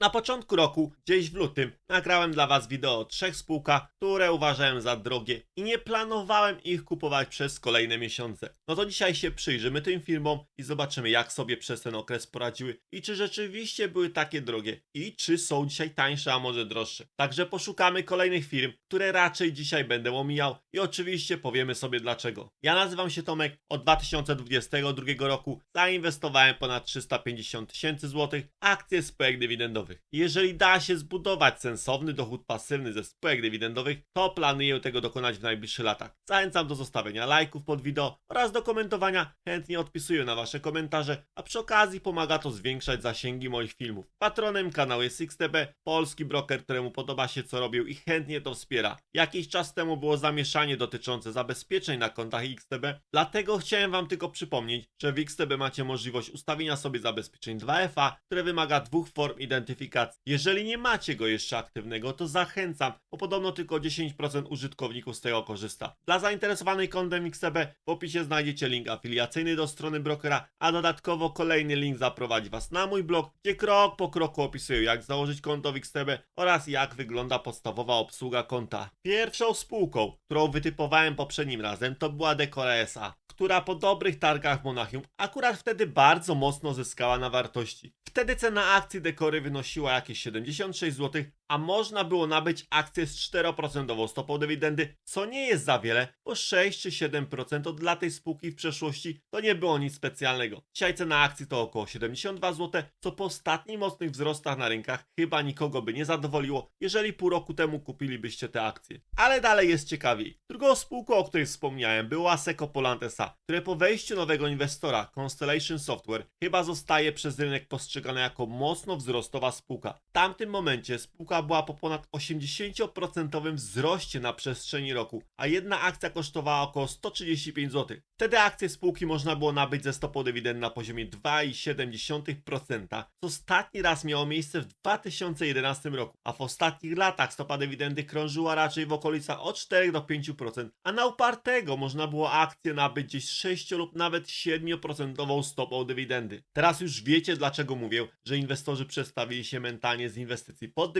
Na początku roku, gdzieś w lutym, nagrałem dla Was wideo o trzech spółkach, które uważałem za drogie i nie planowałem ich kupować przez kolejne miesiące. No to dzisiaj się przyjrzymy tym firmom i zobaczymy jak sobie przez ten okres poradziły i czy rzeczywiście były takie drogie i czy są dzisiaj tańsze, a może droższe. Także poszukamy kolejnych firm, które raczej dzisiaj będę omijał i oczywiście powiemy sobie dlaczego. Ja nazywam się Tomek, od 2022 roku zainwestowałem ponad 350 tysięcy złotych akcje spółek dywidendowych. Jeżeli da się zbudować sensowny dochód pasywny ze spółek dywidendowych, to planuję tego dokonać w najbliższych latach. Zachęcam do zostawienia lajków pod wideo oraz do komentowania. Chętnie odpisuję na Wasze komentarze, a przy okazji pomaga to zwiększać zasięgi moich filmów. Patronem kanału jest XTB, polski broker, któremu podoba się co robił i chętnie to wspiera. Jakiś czas temu było zamieszanie dotyczące zabezpieczeń na kontach XTB, dlatego chciałem Wam tylko przypomnieć, że w XTB macie możliwość ustawienia sobie zabezpieczeń 2FA, które wymaga dwóch form identyfikacji. Jeżeli nie macie go jeszcze aktywnego, to zachęcam, bo podobno tylko 10% użytkowników z tego korzysta. Dla zainteresowanych kontem XTB w opisie znajdziecie link afiliacyjny do strony brokera, a dodatkowo kolejny link zaprowadzi Was na mój blog, gdzie krok po kroku opisuję jak założyć konto w XTB oraz jak wygląda podstawowa obsługa konta. Pierwszą spółką, którą wytypowałem poprzednim razem, to była Decora SA, która po dobrych targach Monachium akurat wtedy bardzo mocno zyskała na wartości. Wtedy cena akcji Dekory wynosiła jakieś 76 zł, a można było nabyć akcję z 4% stopą dywidendy, co nie jest za wiele, bo 6 czy 7% to dla tej spółki w przeszłości to nie było nic specjalnego. Dzisiaj cena akcji to około 72 zł, co po ostatnich mocnych wzrostach na rynkach chyba nikogo by nie zadowoliło, jeżeli pół roku temu kupilibyście te akcje. Ale dalej jest ciekawiej. Drugą spółką, o której wspomniałem, była Seco Poland SA, które po wejściu nowego inwestora, Constellation Software, chyba zostaje przez rynek postrzegana jako mocno wzrostowa spółka. W tamtym momencie spółka była po ponad 80% wzroście na przestrzeni roku, a jedna akcja kosztowała około 135 zł. Wtedy akcje spółki można było nabyć ze stopą dywidend na poziomie 2,7%, co ostatni raz miało miejsce w 2011 roku, a w ostatnich latach stopa dywidendy krążyła raczej w okolicach od 4 do 5%, a na upartego można było akcje nabyć gdzieś 6 lub nawet 7% stopą dywidendy. Teraz już wiecie dlaczego mówię, że inwestorzy przestawili się mentalnie z inwestycji pod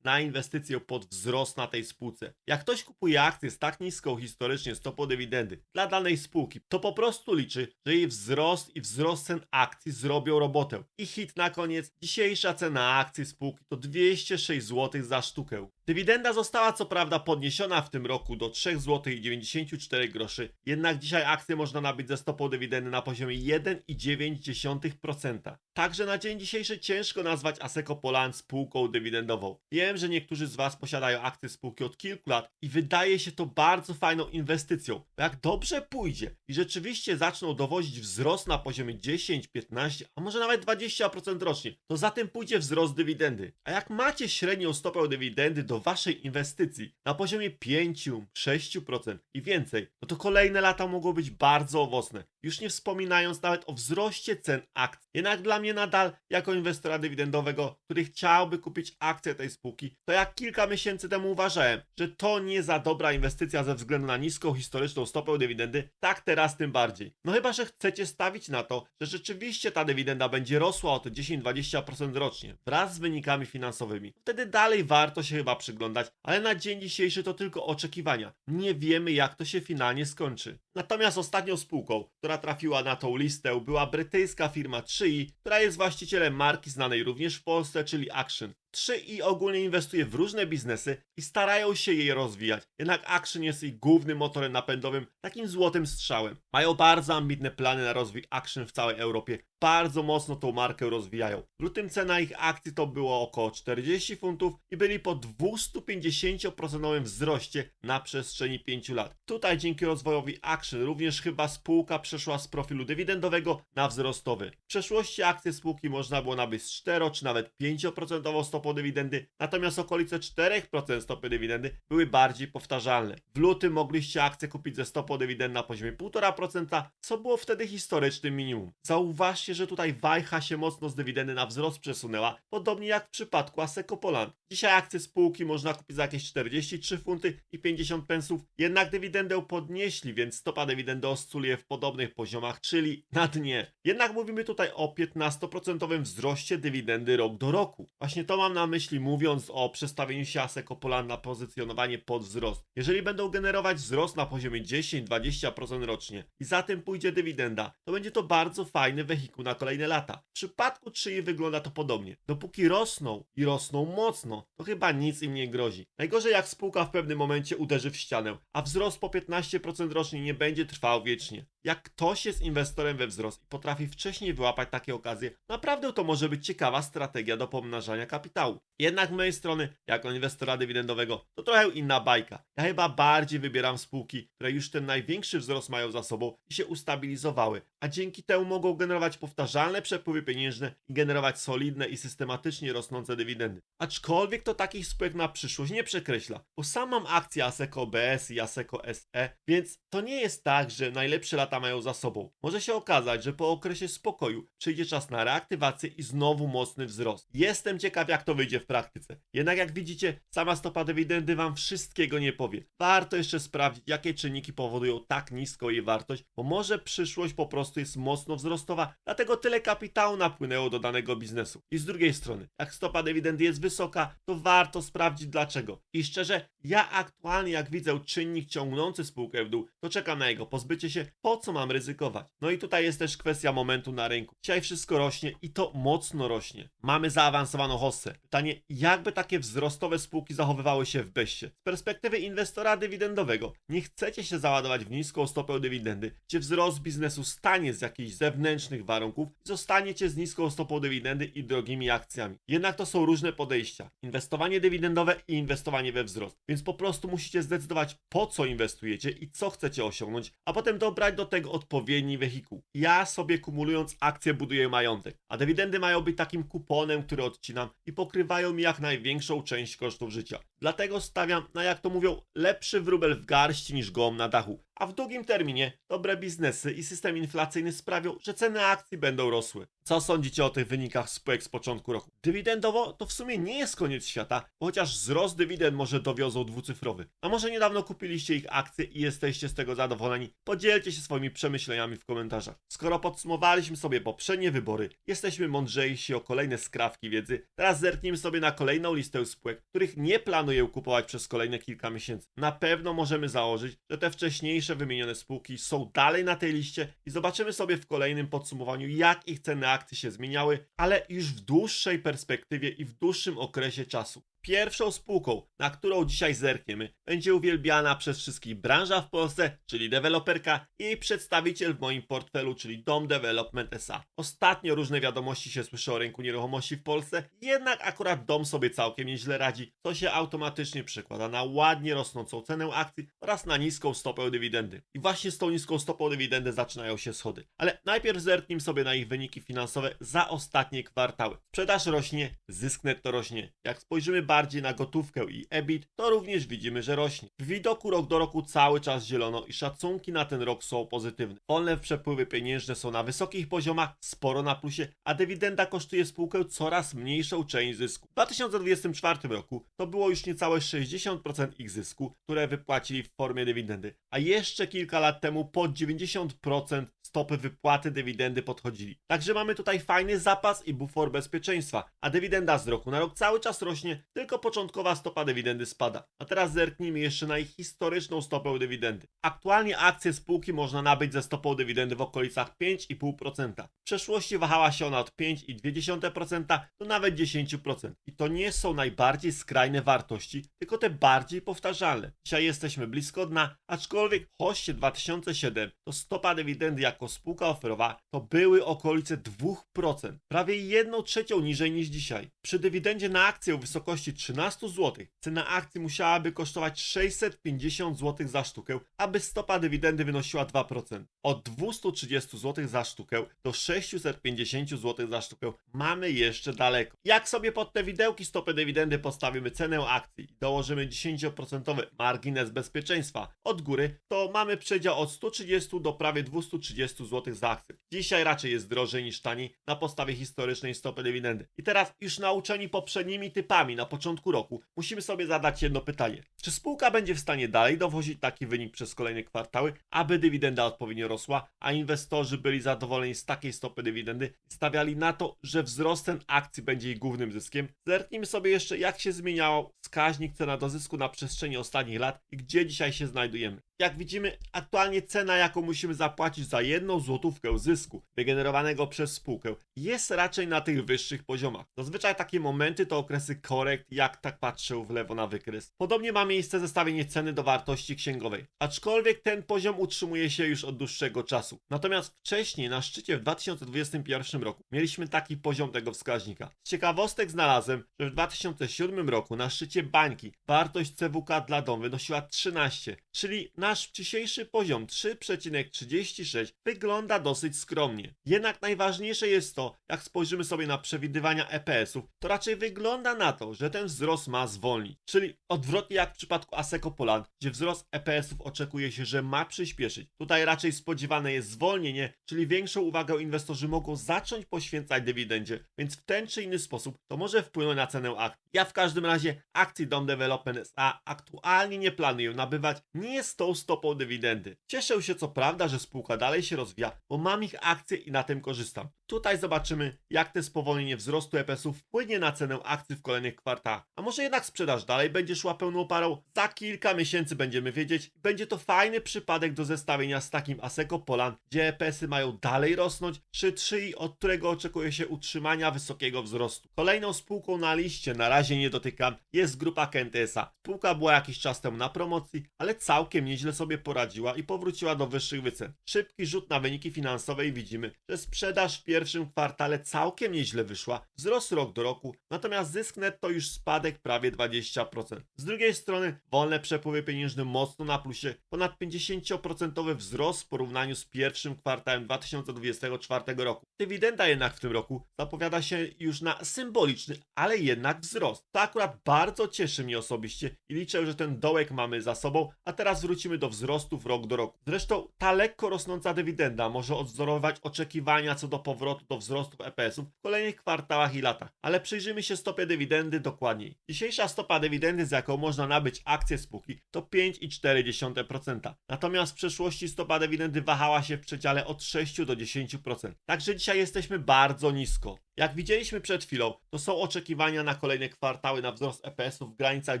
na inwestycję pod wzrost na tej spółce. Jak ktoś kupuje akcję z tak niską historycznie stopą dywidendy dla danej spółki, to po prostu liczy, że jej wzrost i wzrost cen akcji zrobią robotę. I hit na koniec, dzisiejsza cena akcji spółki to 206 zł za sztukę. Dywidenda została co prawda podniesiona w tym roku do 3,94 zł, jednak dzisiaj akcje można nabyć ze stopą dywidendy na poziomie 1,9%. Także na dzień dzisiejszy ciężko nazwać Aseco Poland spółką dywidendową. Wiem, że niektórzy z Was posiadają akcje spółki od kilku lat i wydaje się to bardzo fajną inwestycją. Bo jak dobrze pójdzie i rzeczywiście zaczną dowozić wzrost na poziomie 10, 15, a może nawet 20% rocznie, to za tym pójdzie wzrost dywidendy. A jak macie średnią stopę dywidendy do Waszej inwestycji na poziomie 5, 6% i więcej, no to kolejne lata mogą być bardzo owocne. Już nie wspominając nawet o wzroście cen akcji. Jednak dla mnie nadal, jako inwestora dywidendowego, który chciałby kupić akcje tej spółki, to jak kilka miesięcy temu uważałem, że to nie za dobra inwestycja ze względu na niską historyczną stopę dywidendy, tak teraz tym bardziej. No chyba, że chcecie stawić na to, że rzeczywiście ta dywidenda będzie rosła o te 10-20% rocznie, wraz z wynikami finansowymi. Wtedy dalej warto się chyba przyglądać, ale na dzień dzisiejszy to tylko oczekiwania. Nie wiemy, jak to się finalnie skończy. Natomiast ostatnią spółką, która trafiła na tą listę, była brytyjska firma 3i, która jest właścicielem marki znanej również w Polsce, czyli Action. 3i ogólnie inwestuje w różne biznesy i starają się je rozwijać. Jednak Action jest ich głównym motorem napędowym, takim złotym strzałem. Mają bardzo ambitne plany na rozwój Action w całej Europie. Bardzo mocno tą markę rozwijają. W lutym cena ich akcji to było około 40 funtów i byli po 250% wzroście na przestrzeni 5 lat. Tutaj dzięki rozwojowi Action również chyba spółka przeszła z profilu dywidendowego na wzrostowy. W przeszłości akcje spółki można było nabyć z 4 czy nawet 5% stopą stopą dywidendy, natomiast okolice 4% stopy dywidendy były bardziej powtarzalne. W lutym mogliście akcje kupić ze stopą dywidend na poziomie 1,5%, co było wtedy historycznym minimum. Zauważcie, że tutaj wajcha się mocno z dywidendy na wzrost przesunęła, podobnie jak w przypadku Aseco Poland. Dzisiaj akcje spółki można kupić za jakieś 43 funty i 50 pensów, jednak dywidendę podnieśli, więc stopa dywidendy oscyluje w podobnych poziomach, czyli na dnie. Jednak mówimy tutaj o 15% wzroście dywidendy rok do roku. Właśnie to mam na myśli mówiąc o przestawieniu się Aseco Poland na pozycjonowanie pod wzrost. Jeżeli będą generować wzrost na poziomie 10-20% rocznie i za tym pójdzie dywidenda, to będzie to bardzo fajny wehikuł na kolejne lata. W przypadku czyi wygląda to podobnie. Dopóki rosną i rosną mocno, to chyba nic im nie grozi. Najgorzej jak spółka w pewnym momencie uderzy w ścianę, a wzrost po 15% rocznie nie będzie trwał wiecznie. Jak ktoś jest inwestorem we wzrost i potrafi wcześniej wyłapać takie okazje, naprawdę to może być ciekawa strategia do pomnażania kapitału. Jednak z mojej strony, jako inwestora dywidendowego, to trochę inna bajka. Ja chyba bardziej wybieram spółki, które już ten największy wzrost mają za sobą i się ustabilizowały, a dzięki temu mogą generować powtarzalne przepływy pieniężne i generować solidne i systematycznie rosnące dywidendy. Aczkolwiek to takich spółek na przyszłość nie przekreśla, bo sam mam akcje Aseco BS i Aseco SE, więc to nie jest tak, że najlepsze lata mają za sobą. Może się okazać, że po okresie spokoju przyjdzie czas na reaktywację i znowu mocny wzrost. Jestem ciekaw, jak to wyjdzie w praktyce. Jednak jak widzicie, sama stopa dywidendy wam wszystkiego nie powie. Warto jeszcze sprawdzić, jakie czynniki powodują tak niską jej wartość, bo może przyszłość po prostu jest mocno wzrostowa, dlatego tyle kapitału napłynęło do danego biznesu. I z drugiej strony, jak stopa dywidendy jest wysoka, to warto sprawdzić dlaczego. I szczerze, ja aktualnie jak widzę czynnik ciągnący spółkę w dół, to czekam na jego pozbycie się, po co mam ryzykować? No i tutaj jest też kwestia momentu na rynku. Dzisiaj wszystko rośnie i to mocno rośnie. Mamy zaawansowaną hossę. Pytanie, jakby takie wzrostowe spółki zachowywały się w beście? Z perspektywy inwestora dywidendowego, nie chcecie się załadować w niską stopę dywidendy, gdzie wzrost biznesu stanie z jakichś zewnętrznych warunków zostaniecie z niską stopą dywidendy i drogimi akcjami. Jednak to są różne podejścia. Inwestowanie dywidendowe i inwestowanie we wzrost. Więc po prostu musicie zdecydować, po co inwestujecie i co chcecie osiągnąć, a potem dobrać do tego odpowiedni wehikuł. Ja sobie kumulując akcje buduję majątek, a dywidendy mają być takim kuponem, który odcinam i pokrywają mi jak największą część kosztów życia. Dlatego stawiam na, jak to mówią, lepszy wróbel w garści niż gołąb na dachu. A w długim terminie dobre biznesy i system inflacyjny sprawią, że ceny akcji będą rosły. Co sądzicie o tych wynikach spółek z początku roku? Dywidendowo to w sumie nie jest koniec świata, bo chociaż wzrost dywidend może dowiozą dwucyfrowy. A może niedawno kupiliście ich akcje i jesteście z tego zadowoleni? Podzielcie się swoimi przemyśleniami w komentarzach. Skoro podsumowaliśmy sobie poprzednie wybory, jesteśmy mądrzejsi o kolejne skrawki wiedzy, teraz zerknijmy sobie na kolejną listę spółek, których nie planuję kupować przez kolejne kilka miesięcy. Na pewno możemy założyć, że te wcześniejsze wymienione spółki są dalej na tej liście i zobaczymy sobie w kolejnym podsumowaniu, jak ich ceny akcji się zmieniały, ale już w dłuższej perspektywie i w dłuższym okresie czasu. Pierwszą spółką, na którą dzisiaj zerkniemy, będzie uwielbiana przez wszystkich branża w Polsce, czyli deweloperka i przedstawiciel w moim portfelu, czyli Dom Development SA. Ostatnio różne wiadomości się słyszy o rynku nieruchomości w Polsce, jednak akurat dom sobie całkiem nieźle radzi, co się automatycznie przekłada na ładnie rosnącą cenę akcji oraz na niską stopę dywidendy. I właśnie z tą niską stopą dywidendy zaczynają się schody. Ale najpierw zerknijmy sobie na ich wyniki finansowe za ostatnie kwartały. Sprzedaż rośnie, zysk netto rośnie. Jak spojrzymy bardziej na gotówkę i EBIT, to również widzimy, że rośnie. W widoku rok do roku cały czas zielono i szacunki na ten rok są pozytywne. Wolne przepływy pieniężne są na wysokich poziomach, sporo na plusie, a dywidenda kosztuje spółkę coraz mniejszą część zysku. W 2024 roku to było już niecałe 60% ich zysku, które wypłacili w formie dywidendy, a jeszcze kilka lat temu pod 90% stopy wypłaty dywidendy podchodzili. Także mamy tutaj fajny zapas i bufor bezpieczeństwa, a dywidenda z roku na rok cały czas rośnie, tylko początkowa stopa dywidendy spada. A teraz zerknijmy jeszcze na ich historyczną stopę dywidendy. Aktualnie akcje spółki można nabyć ze stopą dywidendy w okolicach 5,5%. W przeszłości wahała się ona od 5,2% do nawet 10%. I to nie są najbardziej skrajne wartości, tylko te bardziej powtarzalne. Dzisiaj jesteśmy blisko dna, aczkolwiek w hoście 2007 to stopa dywidendy jako spółka oferowa to były okolice 2%, prawie 1 trzecią niżej niż dzisiaj. Przy dywidendzie na akcję w wysokości wartości 13 zł, cena akcji musiałaby kosztować 650 zł za sztukę, aby stopa dywidendy wynosiła 2%. Od 230 zł za sztukę do 650 zł za sztukę mamy jeszcze daleko. Jak sobie pod te widełki stopy dywidendy postawimy cenę akcji i dołożymy 10% margines bezpieczeństwa od góry, to mamy przedział od 130 do prawie 230 zł za akcję. Dzisiaj raczej jest drożej niż taniej na podstawie historycznej stopy dywidendy. I teraz już nauczeni poprzednimi typami na początku roku, musimy sobie zadać jedno pytanie. Czy spółka będzie w stanie dalej dowozić taki wynik przez kolejne kwartały, aby dywidenda odpowiednio rosła, a inwestorzy byli zadowoleni z takiej stopy dywidendy i stawiali na to, że wzrost cen akcji będzie ich głównym zyskiem? Zerknijmy sobie jeszcze, jak się zmieniał wskaźnik cena do zysku na przestrzeni ostatnich lat i gdzie dzisiaj się znajdujemy. Jak widzimy, aktualnie cena, jaką musimy zapłacić za jedną złotówkę zysku wygenerowanego przez spółkę, jest raczej na tych wyższych poziomach. Zazwyczaj takie momenty to okresy korekt, jak tak patrzę w lewo na wykres. Podobnie ma miejsce zestawienie ceny do wartości księgowej, aczkolwiek ten poziom utrzymuje się już od dłuższego czasu. Natomiast wcześniej, na szczycie w 2021 roku, mieliśmy taki poziom tego wskaźnika. Z ciekawostek znalazłem, że w 2007 roku na szczycie bańki wartość CWK dla domu wynosiła 13, czyli nasz dzisiejszy poziom 3,36 wygląda dosyć skromnie. Jednak najważniejsze jest to, jak spojrzymy sobie na przewidywania EPS-ów, to raczej wygląda na to, że ten wzrost ma zwolnić. Czyli odwrotnie jak w przypadku Aseco Poland, gdzie wzrost EPS-ów oczekuje się, że ma przyspieszyć. Tutaj raczej spodziewane jest zwolnienie, czyli większą uwagę inwestorzy mogą zacząć poświęcać dywidendzie, więc w ten czy inny sposób to może wpłynąć na cenę akcji. Ja w każdym razie akcji Dom Development SA aktualnie nie planuję nabywać nie z stopą dywidendy. Cieszę się co prawda, że spółka dalej się rozwija, bo mam ich akcje i na tym korzystam. Tutaj zobaczymy, jak te spowolnienie wzrostu EPS-ów wpłynie na cenę akcji w kolejnych kwartałach. A może jednak sprzedaż dalej będzie szła pełną parą? Za kilka miesięcy będziemy wiedzieć. Będzie to fajny przypadek do zestawienia z takim Aseco Poland, gdzie EPS-y mają dalej rosnąć, czy 3, od którego oczekuje się utrzymania wysokiego wzrostu. Kolejną spółką na liście, na razie nie dotykam, jest grupa Kentesa. Spółka była jakiś czas temu na promocji, ale całkiem nieźle sobie poradziła i powróciła do wyższych wycen. Szybki rzut na wyniki finansowe i widzimy, że sprzedaż w pierwszym kwartale całkiem nieźle wyszła, wzrost rok do roku, natomiast zysk netto już spadek prawie 20%. Z drugiej strony wolne przepływy pieniężne mocno na plusie, ponad 50% wzrost w porównaniu z pierwszym kwartałem 2024 roku. Dywidenda jednak w tym roku zapowiada się już na symboliczny, ale jednak wzrost. To akurat bardzo cieszy mnie osobiście i liczę, że ten dołek mamy za sobą, a teraz wrócimy do wzrostów rok do roku. Zresztą ta lekko rosnąca dywidenda może odwzorować oczekiwania co do powrotu do wzrostów EPS-ów w kolejnych kwartałach i latach. Ale przyjrzyjmy się stopie dywidendy dokładniej. Dzisiejsza stopa dywidendy, z jaką można nabyć akcje spółki, to 5,4%. Natomiast w przeszłości stopa dywidendy wahała się w przedziale od 6 do 10%. Także dzisiaj jesteśmy bardzo nisko. Jak widzieliśmy przed chwilą, to są oczekiwania na kolejne kwartały na wzrost EPS-ów w granicach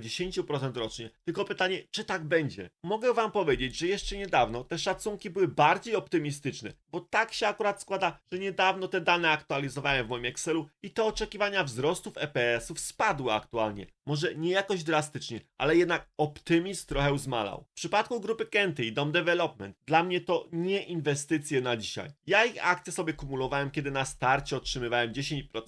10% rocznie. Tylko pytanie, czy tak będzie? Mogę Wam powiedzieć, że jeszcze niedawno te szacunki były bardziej optymistyczne, bo tak się akurat składa, że niedawno te dane aktualizowałem w moim Excelu i te oczekiwania wzrostów EPS-ów spadły aktualnie. Może nie jakoś drastycznie, ale jednak optymizm trochę zmalał. W przypadku grupy Kenty i Dom Development, dla mnie to nie inwestycje na dzisiaj. Ja ich akcje sobie kumulowałem, kiedy na starcie otrzymywałem 10%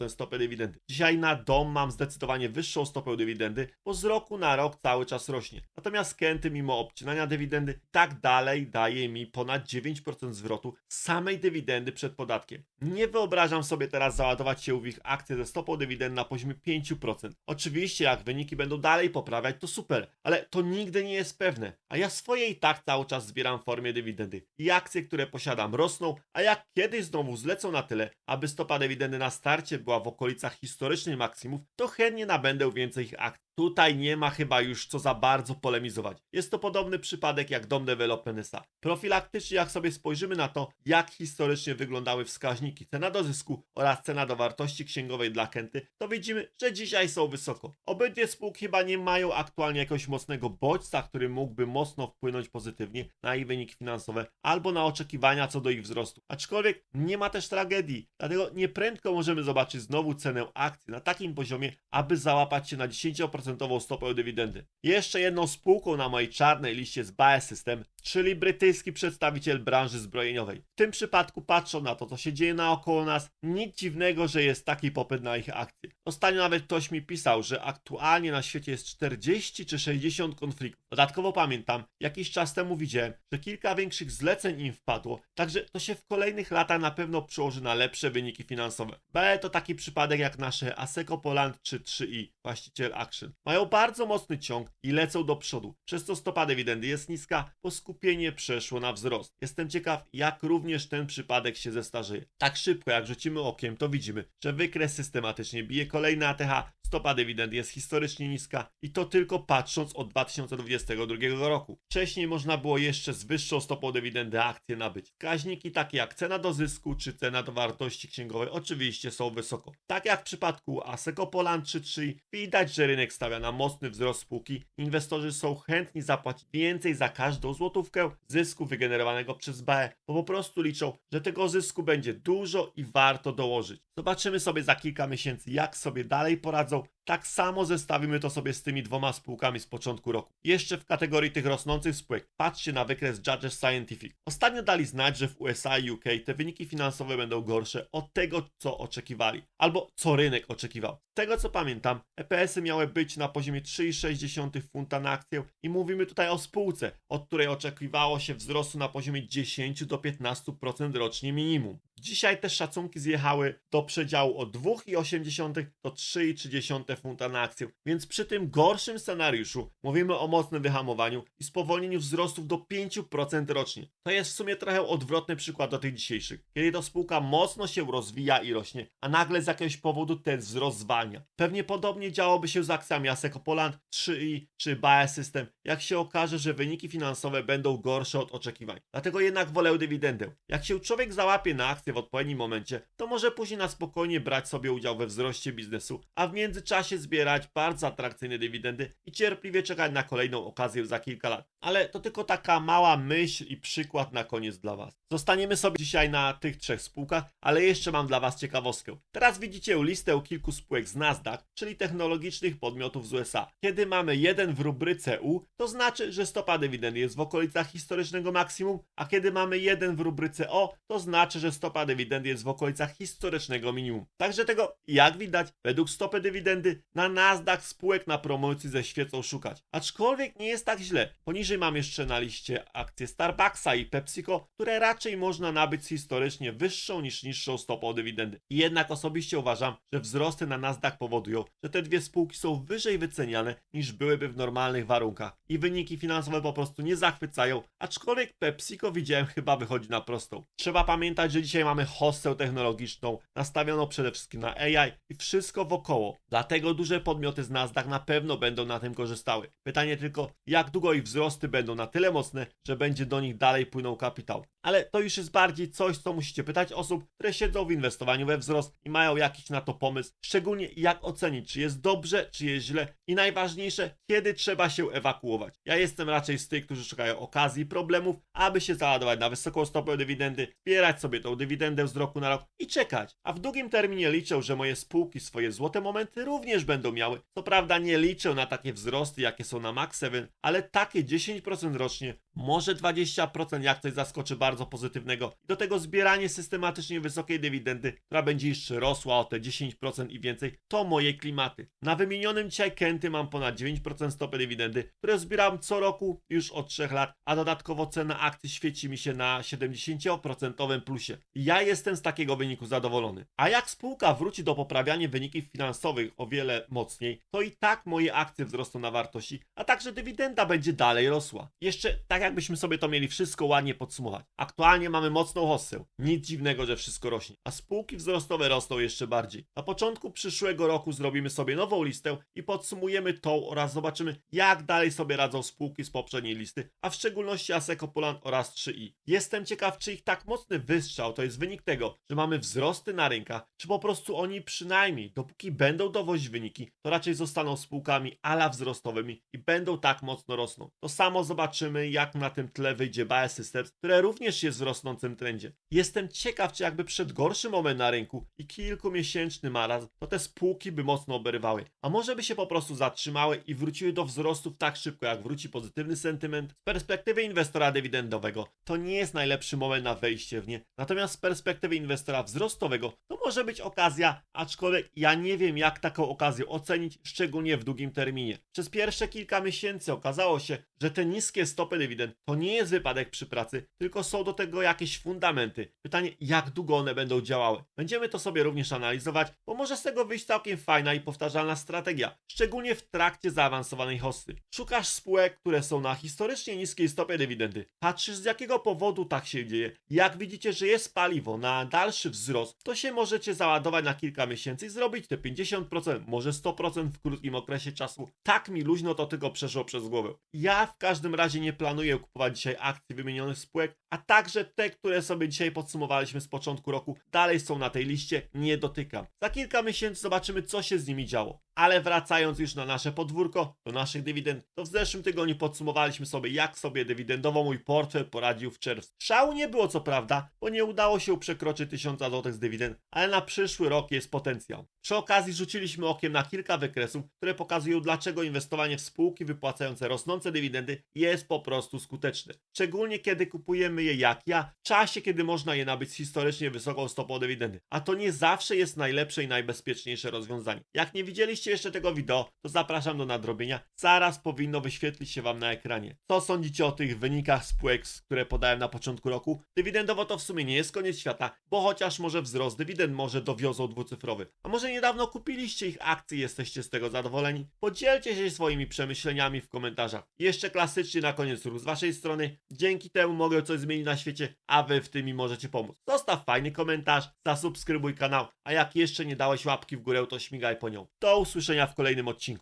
stopę dywidendy. Dzisiaj na dom mam zdecydowanie wyższą stopę dywidendy, bo z roku na rok cały czas rośnie. Natomiast Kenty, mimo obcinania dywidendy, tak dalej daje mi ponad 9% zwrotu samej dywidendy przed podatkiem. Nie wyobrażam sobie teraz załadować się w ich akcje ze stopą dywidendy na poziomie 5%. Oczywiście, jak wyniki będą dalej poprawiać, to super, ale to nigdy nie jest pewne. A ja swoje i tak cały czas zbieram w formie dywidendy. I akcje, które posiadam, rosną, a jak kiedyś znowu zlecą na tyle, aby stopa dywidendy na starcie była w okolicach historycznych maksimów, to chętnie nabędę więcej ich akcji. Tutaj nie ma chyba już co za bardzo polemizować. Jest to podobny przypadek jak Dom Development. Profilaktycznie jak sobie spojrzymy na to, jak historycznie wyglądały wskaźniki cena do zysku oraz cena do wartości księgowej dla Kenty, to widzimy, że dzisiaj są wysoko. Obydwie spółki chyba nie mają aktualnie jakiegoś mocnego bodźca, który mógłby mocno wpłynąć pozytywnie na ich wyniki finansowe albo na oczekiwania co do ich wzrostu. Aczkolwiek nie ma też tragedii, dlatego nieprędko możemy zobaczyć znowu cenę akcji na takim poziomie, aby załapać się na 10% 10% stopę dywidendy. Jeszcze jedną spółką na mojej czarnej liście jest BAE System, czyli brytyjski przedstawiciel branży zbrojeniowej. W tym przypadku patrząc na to, co się dzieje naokoło nas, nic dziwnego, że jest taki popyt na ich akcje. Ostatnio nawet ktoś mi pisał, że aktualnie na świecie jest 40 czy 60 konfliktów. Dodatkowo pamiętam, jakiś czas temu widziałem, że kilka większych zleceń im wpadło, także to się w kolejnych latach na pewno przełoży na lepsze wyniki finansowe. BE to taki przypadek jak nasze Aseco Poland czy 3i, właściciel Action. Mają bardzo mocny ciąg i lecą do przodu, przez co stopa dywidendy jest niska, bo skupienie przeszło na wzrost. Jestem ciekaw, jak również ten przypadek się zestarzeje. Tak szybko jak rzucimy okiem, to widzimy, że wykres systematycznie bije kolejny ATH, stopa dywidend jest historycznie niska i to tylko patrząc od 2022 roku. Wcześniej można było jeszcze z wyższą stopą dywidendy akcje nabyć. Wskaźniki takie jak cena do zysku czy cena do wartości księgowej oczywiście są wysoko. Tak jak w przypadku Aseco Poland 3.3 widać, że rynek stawia na mocny wzrost spółki. Inwestorzy są chętni zapłacić więcej za każdą złotówkę zysku wygenerowanego przez BE, bo po prostu liczą, że tego zysku będzie dużo i warto dołożyć. Zobaczymy sobie za kilka miesięcy, jak sobie dalej poradzą. Tak samo zestawimy to sobie z tymi dwoma spółkami z początku roku. Jeszcze w kategorii tych rosnących spółek, patrzcie na wykres Judges Scientific. Ostatnio dali znać, że w USA i UK te wyniki finansowe będą gorsze od tego, co oczekiwali, albo co rynek oczekiwał. Z tego co pamiętam, EPS-y miały być na poziomie 3,6 funta na akcję i mówimy tutaj o spółce, od której oczekiwało się wzrostu na poziomie 10 do 15% rocznie minimum. Dzisiaj te szacunki zjechały do przedziału od 2,8 do 3,3 funta na akcję, więc przy tym gorszym scenariuszu mówimy o mocnym wyhamowaniu i spowolnieniu wzrostów do 5% rocznie. To jest w sumie trochę odwrotny przykład do tych dzisiejszych, kiedy to spółka mocno się rozwija i rośnie, a nagle z jakiegoś powodu ten wzrost zwalnia. Pewnie podobnie działoby się z akcjami Aseco Poland 3i czy Bae System, jak się okaże, że wyniki finansowe będą gorsze od oczekiwań. Dlatego jednak wolę dywidendę. Jak się człowiek załapie na akcję w odpowiednim momencie, to może później na spokojnie brać sobie udział we wzroście biznesu, a w międzyczasie zbierać bardzo atrakcyjne dywidendy i cierpliwie czekać na kolejną okazję za kilka lat. Ale to tylko taka mała myśl i przykład na koniec dla Was. Zostaniemy sobie dzisiaj na tych trzech spółkach, ale jeszcze mam dla Was ciekawostkę. Teraz widzicie listę kilku spółek z Nasdaq, czyli technologicznych podmiotów z USA. Kiedy mamy jeden w rubryce U, to znaczy, że stopa dywidendy jest w okolicach historycznego maksimum, a kiedy mamy jeden w rubryce O, to znaczy, że stopa dywidendy jest w okolicach historycznego minimum. Także tego, jak widać, według stopy dywidendy na Nasdaq spółek na promocji ze świecą szukać. Aczkolwiek nie jest tak źle. Poniżej mam jeszcze na liście akcje Starbucksa i PepsiCo, które raczej można nabyć historycznie wyższą niż niższą stopą dywidendy. I jednak osobiście uważam, że wzrosty na Nasdaq powodują, że te dwie spółki są wyżej wyceniane niż byłyby w normalnych warunkach. I wyniki finansowe po prostu nie zachwycają, aczkolwiek PepsiCo widziałem chyba wychodzi na prostą. Trzeba pamiętać, że dzisiaj mamy hostę technologiczną, nastawioną przede wszystkim na AI i wszystko wokoło. Dlatego duże podmioty z Nasdaq na pewno będą na tym korzystały. Pytanie tylko, jak długo ich wzrosty będą na tyle mocne, że będzie do nich dalej płynął kapitał. Ale to już jest bardziej coś, co musicie pytać osób, które siedzą w inwestowaniu we wzrost i mają jakiś na to pomysł, szczególnie jak ocenić, czy jest dobrze, czy jest źle i najważniejsze, kiedy trzeba się ewakuować. Ja jestem raczej z tych, którzy szukają okazji problemów, aby się załadować na wysoką stopę dywidendy, zbierać sobie tą dywidendę z roku na rok i czekać. A w długim terminie liczę, że moje spółki swoje złote momenty również będą miały. Co prawda nie liczę na takie wzrosty, jakie są na Max 7, ale takie 10% rocznie, może 20% jak coś zaskoczy bardzo pozytywnego. Do tego zbieranie systematycznie wysokiej dywidendy, która będzie jeszcze rosła o te 10% i więcej, to moje klimaty. Na wymienionym dzisiaj Kenty mam ponad 9% stopy dywidendy, które zbieram co roku już od 3 lat, a dodatkowo cena akcji świeci mi się na 70% plusie. Ja jestem z takiego wyniku zadowolony. A jak spółka wróci do poprawiania wyników finansowych o wiele mocniej, to i tak moje akcje wzrosną na wartości, a także dywidenda będzie dalej rosła. Jeszcze tak jakbyśmy sobie to mieli wszystko ładnie podsumować. Aktualnie mamy mocną hossę. Nic dziwnego, że wszystko rośnie. A spółki wzrostowe rosną jeszcze bardziej. Na początku przyszłego roku zrobimy sobie nową listę i podsumujemy tą oraz zobaczymy, jak dalej sobie radzą spółki z poprzedniej listy, a w szczególności Aseco Poland oraz 3i. Jestem ciekaw, czy ich tak mocny wystrzał to jest wynik tego, że mamy wzrosty na rynkach, czy po prostu oni przynajmniej, dopóki będą dowozić wyniki, to raczej zostaną spółkami ala wzrostowymi i będą tak mocno rosnąć. To samo zobaczymy, jak na tym tle wyjdzie Bae Systems, które również jest w rosnącym trendzie. Jestem ciekaw, czy jakby przed gorszy moment na rynku i kilkumiesięczny marazm, to te spółki by mocno oberwały. A może by się po prostu zatrzymały i wróciły do wzrostów tak szybko, jak wróci pozytywny sentyment. Z perspektywy inwestora dywidendowego to nie jest najlepszy moment na wejście w nie. Natomiast z perspektywy inwestora wzrostowego to może być okazja, aczkolwiek ja nie wiem jak taką okazję ocenić, szczególnie w długim terminie. Przez pierwsze kilka miesięcy okazało się, że te niskie stopy dywidend to nie jest wypadek przy pracy, tylko są do tego jakieś fundamenty. Pytanie, jak długo one będą działały. Będziemy to sobie również analizować, bo może z tego wyjść całkiem fajna i powtarzalna strategia, szczególnie w trakcie zaawansowanej hosty. Szukasz spółek, które są na historycznie niskiej stopie dywidendy. Patrzysz z jakiego powodu tak się dzieje. Jak widzicie, że jest paliwo na dalszy wzrost, to się możecie załadować na kilka miesięcy i zrobić te 50%, może 100% w krótkim okresie czasu. Tak mi luźno to tylko przeszło przez głowę. Ja w każdym razie nie planuję kupować dzisiaj akcji wymienionych spółek, a także te, które sobie dzisiaj podsumowaliśmy z początku roku, dalej są na tej liście, nie dotykam. Za kilka miesięcy zobaczymy, co się z nimi działo. Ale wracając już na nasze podwórko, do naszych dywidend, to w zeszłym tygodniu podsumowaliśmy sobie, jak sobie dywidendowo mój portfel poradził w czerwcu. Szału nie było co prawda, bo nie udało się przekroczyć 1000 zł z dywidend, ale na przyszły rok jest potencjał. Przy okazji rzuciliśmy okiem na kilka wykresów, które pokazują, dlaczego inwestowanie w spółki wypłacające rosnące dywidendy jest po prostu skuteczne. Szczególnie kiedy kupujemy je jak ja, w czasie, kiedy można je nabyć z historycznie wysoką stopą dywidendy. A to nie zawsze jest najlepsze i najbezpieczniejsze rozwiązanie. Jak nie widzieliście jeszcze tego wideo, to zapraszam do nadrobienia. Zaraz powinno wyświetlić się Wam na ekranie. Co sądzicie o tych wynikach spółek, które podałem na początku roku? Dywidendowo to w sumie nie jest koniec świata, bo chociaż może wzrost dywidend może dowiozą dwucyfrowy. A może niedawno kupiliście ich akcje i jesteście z tego zadowoleni? Podzielcie się swoimi przemyśleniami w komentarzach. Jeszcze klasycznie na koniec ruch z Waszej strony. Dzięki temu mogę coś zmienić na świecie, a Wy w tym mi możecie pomóc. Zostaw fajny komentarz, zasubskrybuj kanał, a jak jeszcze nie dałeś łapki w górę, to śmigaj po nią. Do usłyszenia w kolejnym odcinku.